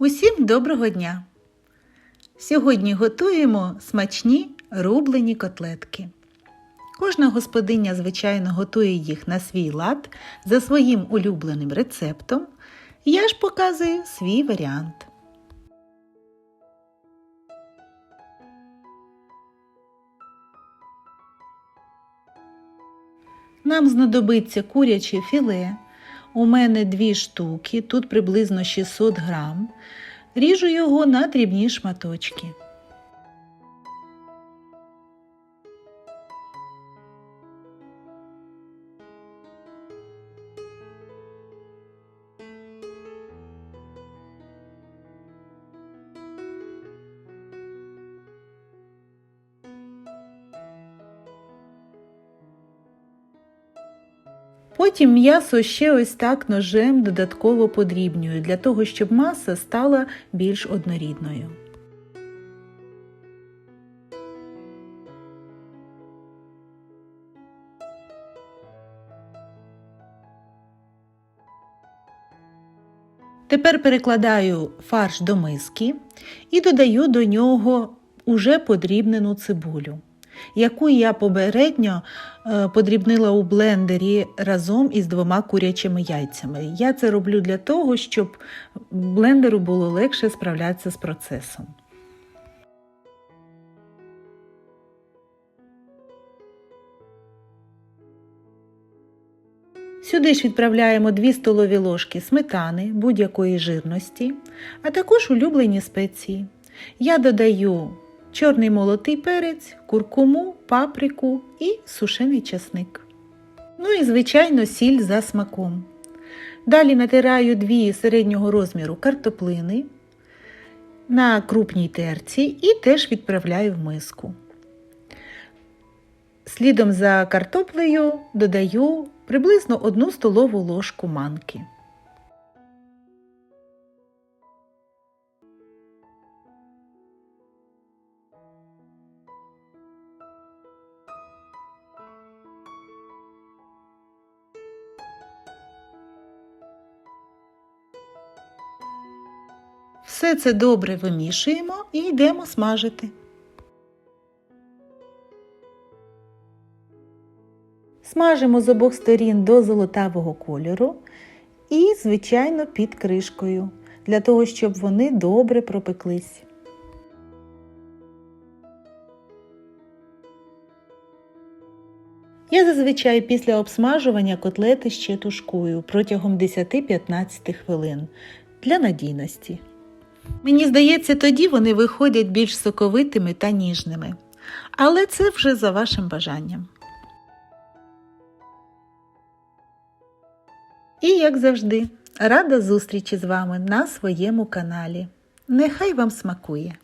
Усім доброго дня! Сьогодні готуємо смачні рублені котлетки. Кожна господиня, звичайно, готує їх на свій лад за своїм улюбленим рецептом. Я ж показую свій варіант. Нам знадобиться куряче філе. У мене дві штуки, тут приблизно 600 грам. Ріжу його на дрібні шматочки. Потім м'ясо ще ось так ножем додатково подрібнюю, для того, щоб маса стала більш однорідною. Тепер перекладаю фарш до миски і додаю до нього уже подрібнену цибулю яку я попередньо е, подрібнила у блендері разом із двома курячими яйцями. Я це роблю для того, щоб блендеру було легше справлятися з процесом. Сюди ж відправляємо 2 столові ложки сметани будь-якої жирності, а також улюблені спеції. Я додаю чорний молотий перець, куркуму, паприку і сушений часник. Ну і, звичайно, сіль за смаком. Далі натираю дві середнього розміру картоплини на крупній терці і теж відправляю в миску. Слідом за картоплею додаю приблизно 1 столову ложку манки. Все це добре вимішуємо і йдемо смажити. Смажимо з обох сторін до золотавого кольору і, звичайно, під кришкою, для того, щоб вони добре пропеклись. Я зазвичай після обсмажування котлети ще тушкую протягом 10-15 хвилин для надійності. Мені здається, тоді вони виходять більш соковитими та ніжними. Але це вже за вашим бажанням. І, як завжди, рада зустрічі з вами на своєму каналі. Нехай вам смакує!